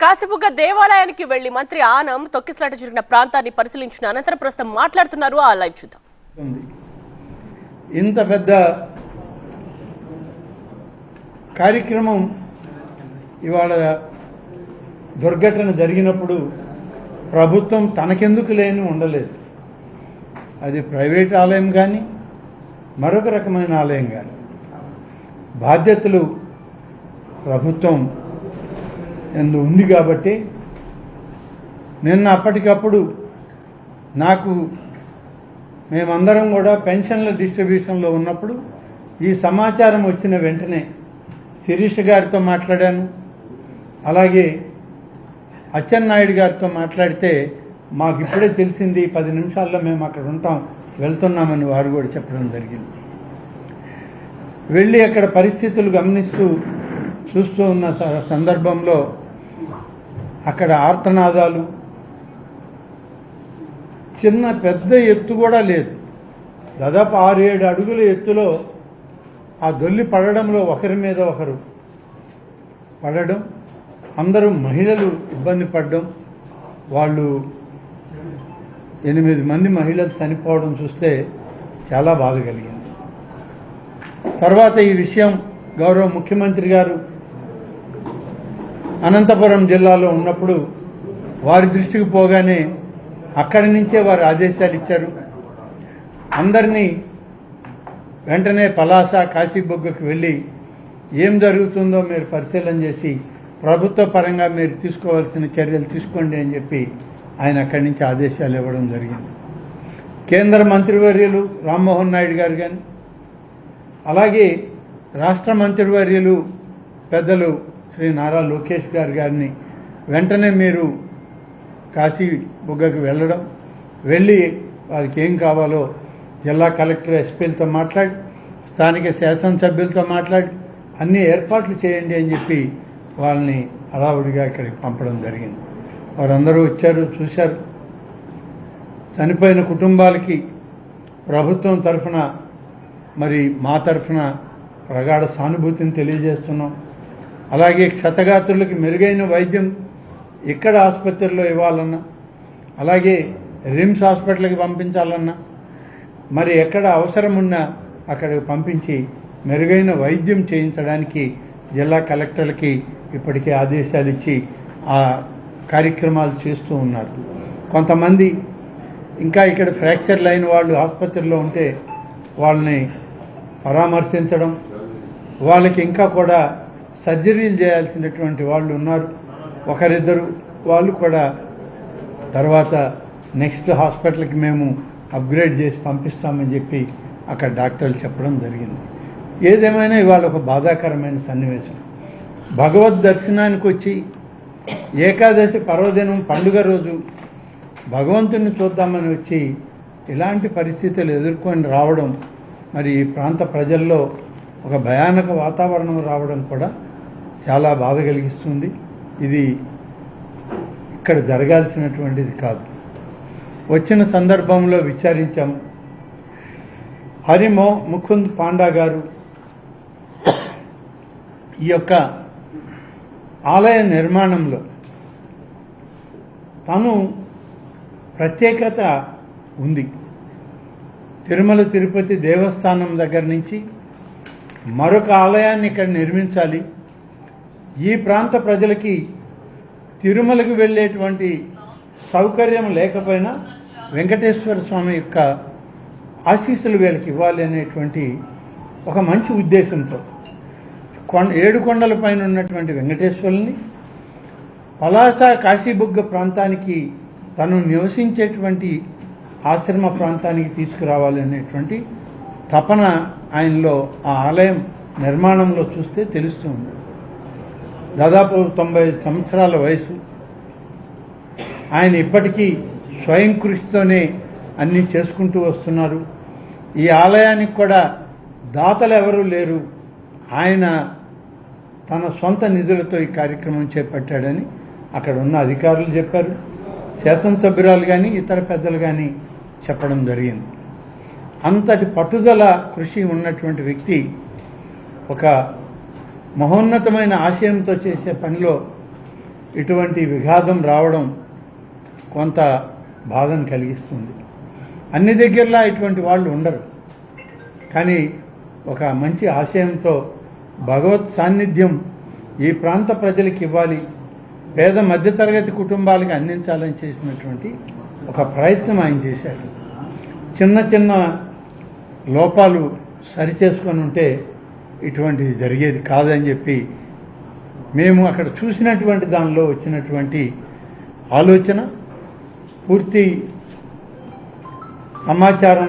కాసిబుగ్గ దేవాలయానికి వెళ్ళి మంత్రి ఆనం తొక్కిసలాట జరిగిన ప్రాంతాన్ని పరిశీలించిన అనంతరం ప్రస్తుతం మాట్లాడుతున్నారు. ఆ లైవ్ చూద్దాం. ఉంది ఇంత పెద్ద కార్యక్రమం ఇవాళ దుర్ఘటన జరిగినప్పుడు ప్రభుత్వం తనకెందుకు లేని ఉండలేదు. అది ప్రైవేట్ ఆలయం కానీ మరొక రకమైన ఆలయం కానీ బాధ్యతలు ప్రభుత్వం ఎందు ఉంది కాబట్టి నిన్న అప్పటికప్పుడు నాకు మేమందరం కూడా పెన్షన్ల డిస్ట్రిబ్యూషన్లో ఉన్నప్పుడు ఈ సమాచారం వచ్చిన వెంటనే శిరీష్ గారితో మాట్లాడాను. అలాగే అచ్చెన్నాయుడు గారితో మాట్లాడితే మాకు ఇప్పుడే తెలిసింది పది నిమిషాల్లో మేము అక్కడ ఉంటాం వెళ్తున్నామని వారు కూడా చెప్పడం జరిగింది. వెళ్ళి అక్కడ పరిస్థితులు గమనిస్తూ చూస్తూ ఉన్న స- సందర్భంలో అక్కడ ఆర్తనాదాలు. చిన్న పెద్ద ఎత్తు కూడా లేదు. దాదాపు ఆరు ఏడు అడుగుల ఎత్తులో ఆ దొల్లి పడడంలో ఒకరి మీద ఒకరు పడడం అందరూ మహిళలు ఇబ్బంది పడడం వాళ్ళు ఎనిమిది మంది మహిళలు చనిపోవడం చూస్తే చాలా బాధ కలిగింది. తర్వాత ఈ విషయం గౌరవ ముఖ్యమంత్రి గారు అనంతపురం జిల్లాలో ఉన్నప్పుడు వారి దృష్టికి పోగానే అక్కడి నుంచే వారు ఆదేశాలు ఇచ్చారు. అందరినీ వెంటనే పలాస కాశీబొగ్గకు వెళ్ళి ఏం జరుగుతుందో మీరు పరిశీలన చేసి ప్రభుత్వ పరంగా మీరు తీసుకోవాల్సిన చర్యలు తీసుకోండి అని చెప్పి ఆయన అక్కడి నుంచి ఆదేశాలు ఇవ్వడం జరిగింది. కేంద్ర మంత్రివర్యులు రామ్మోహన్ నాయుడు గారు కానీ అలాగే రాష్ట్ర మంత్రివర్యులు పెద్దలు శ్రీ నారా లోకేష్ గారు గారిని వెంటనే మీరు కాశీ బుగ్గకు వెళ్ళడం వెళ్ళి వారికి ఏం కావాలో జిల్లా కలెక్టర్ ఎస్పీలతో మాట్లాడి స్థానిక శాసనసభ్యులతో మాట్లాడి అన్ని ఏర్పాట్లు చేయండి అని చెప్పి వాళ్ళని హడావుడిగా ఇక్కడికి పంపడం జరిగింది. వారందరూ వచ్చారు చూశారు. చనిపోయిన కుటుంబాలకి ప్రభుత్వం తరఫున మరి మా తరఫున ప్రగాఢ సానుభూతిని తెలియజేస్తున్నాం. అలాగే క్షతగాత్రులకి మెరుగైన వైద్యం ఇక్కడ ఆసుపత్రిలో ఇవ్వాలన్నా అలాగే రిమ్స్ హాస్పిటల్కి పంపించాలన్నా మరి ఎక్కడ అవసరం ఉన్నా అక్కడికి పంపించి మెరుగైన వైద్యం చేయించడానికి జిల్లా కలెక్టర్లకి ఇప్పటికే ఆదేశాలు ఇచ్చి ఆ కార్యక్రమాలు చేస్తూ ఉన్నారు. కొంతమంది ఇంకా ఇక్కడ ఫ్రాక్చర్ లైన్ వాళ్ళు ఆసుపత్రిలో ఉంటే వాళ్ళని పరామర్శించడం వాళ్ళకి ఇంకా కూడా సర్జరీలు చేయాల్సినటువంటి వాళ్ళు ఉన్నారు. ఒకరిద్దరు వాళ్ళు కూడా తర్వాత నెక్స్ట్ హాస్పిటల్కి మేము అప్గ్రేడ్ చేసి పంపిస్తామని చెప్పి అక్కడ డాక్టర్లు చెప్పడం జరిగింది. ఏదేమైనా ఇవాళ ఒక బాధాకరమైన సన్నివేశం. భగవద్ దర్శనానికి వచ్చి ఏకాదశి పర్వదినం పండుగ రోజు భగవంతుని చూద్దామని వచ్చి ఇలాంటి పరిస్థితులు ఎదుర్కొని రావడం మరి ఈ ప్రాంత ప్రజల్లో ఒక భయానక వాతావరణం రావడం కూడా చాలా బాధ కలిగిస్తుంది. ఇది ఇక్కడ జరగాల్సినటువంటిది కాదు. వచ్చిన సందర్భంలో విచారించాము. హరిమో ముకుంద్ పాండా గారు ఈ యొక్క ఆలయ నిర్మాణంలో తను ప్రత్యేకత ఉంది. తిరుమల తిరుపతి దేవస్థానం దగ్గర నుంచి మరొక ఆలయాన్ని ఇక్కడ నిర్మించాలి. ఈ ప్రాంత ప్రజలకి తిరుమలకు వెళ్ళేటువంటి సౌకర్యం లేకపోయినా వెంకటేశ్వర స్వామి యొక్క ఆశీస్సులు వీళ్ళకి ఇవ్వాలి అనేటువంటి ఒక మంచి ఉద్దేశంతో కొండ ఏడు కొండల పైన ఉన్నటువంటి వెంకటేశ్వరుని పలాస కాశీబుగ్గ ప్రాంతానికి తను నివసించేటువంటి ఆశ్రమ ప్రాంతానికి తీసుకురావాలి అనేటువంటి తపన ఆయనలో ఆ ఆలయం నిర్మాణంలో చూస్తే తెలుస్తుంది. దాదాపు తొంభై సంవత్సరాల వయసు. ఆయన ఇప్పటికీ స్వయం కృషితోనే అన్నీ చేసుకుంటూ వస్తున్నారు. ఈ ఆలయానికి కూడా దాతలు ఎవరూ లేరు. ఆయన తన సొంత నిధులతో ఈ కార్యక్రమం చేపట్టాడని అక్కడ ఉన్న అధికారులు చెప్పారు. శాసనసభ్యురాలు కానీ ఇతర పెద్దలు కానీ చెప్పడం జరిగింది. అంతటి పట్టుదల కృషి ఉన్నటువంటి వ్యక్తి ఒక మహోన్నతమైన ఆశయంతో చేసే పనిలో ఇటువంటి విఘాతం రావడం కొంత బాధను కలిగిస్తుంది. అన్ని దగ్గరలా ఇటువంటి వాళ్ళు ఉండరు. కానీ ఒక మంచి ఆశయంతో భగవత్ సాన్నిధ్యం ఈ ప్రాంత ప్రజలకు ఇవ్వాలి పేద మధ్యతరగతి కుటుంబాలకు అందించాలని చేసినటువంటి ఒక ప్రయత్నం ఆయన చేశారు. చిన్న చిన్న లోపాలు సరిచేసుకొని ఉంటే ఇటువంటిది జరిగేది కాదని చెప్పి మేము అక్కడ చూసినటువంటి దానిలో వచ్చినటువంటి ఆలోచన పూర్తి సమాచారం